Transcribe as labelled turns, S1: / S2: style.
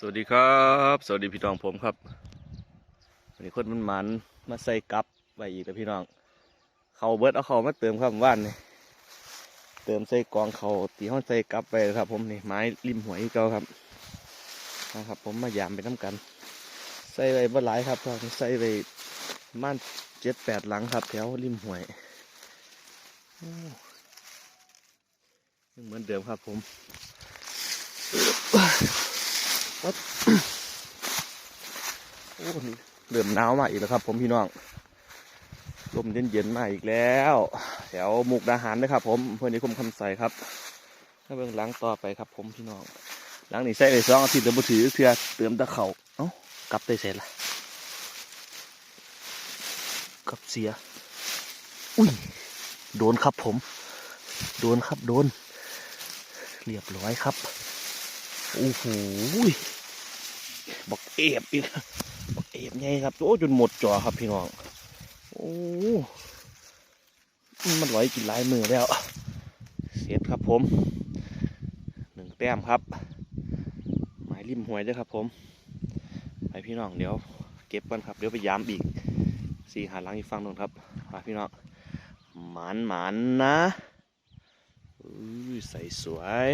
S1: สวัสดีครับ สวัสดีพี่น้องผมครับวันนี้คนมันมันมาใส่กับไว้อีกแล้วพี่น้อง เขาเบิร์ดเอาเขามาเติมครับว่านนี่เติมใส่กองเขาตีห้องใส่กับไปครับ ผมนี่ไม้ริมหัวอีกเก่าครับนะครับ ผมมายามไปน้ำกัน ใส่ไปบ่หลายครับใส่ไปม่านเจ็ดแปดหลังครับ แถวริมหวยโอ้ยังเหมือนเดิมครับผม โอ้นี่เริ่มหนาวมาอีกแล้วครับ ผมพี่น้องลมเย็นๆมาอีกแล้ว แถวมุกดาหารนะครับ ผมเพื่อนนี้คมคำใสครับถ้าเบิ่งหล้างต่อไปครับ ผมพี่น้องหล้างนี่ใส่ไปสองอาทิตย์เดี๋ยวบ่ถือเพื่อเติมตะเขาเอ้ากลับได้เสร็จละกลับเสีย อุ้ยโดนครับผม โดนครับโดน เรียบร้อยครับ โอ้โหบอกเอฟอีกบอกเอฟไงครับโอ้จนหมดจอครับพี่น้องโอ้มันไหวกินลายมือแล้ว เสร็จครับผมหนึ่งแต้มครับ หมายริมหวยด้วยครับผม ไปพี่น้องเดี๋ยว เก็บกันครับ เดี๋ยวไปย้ำอีกสี่หาหลังอีกฝั่งหนึงครับไปพี่น้องหมานหมานนะอุ้ยใส่สวย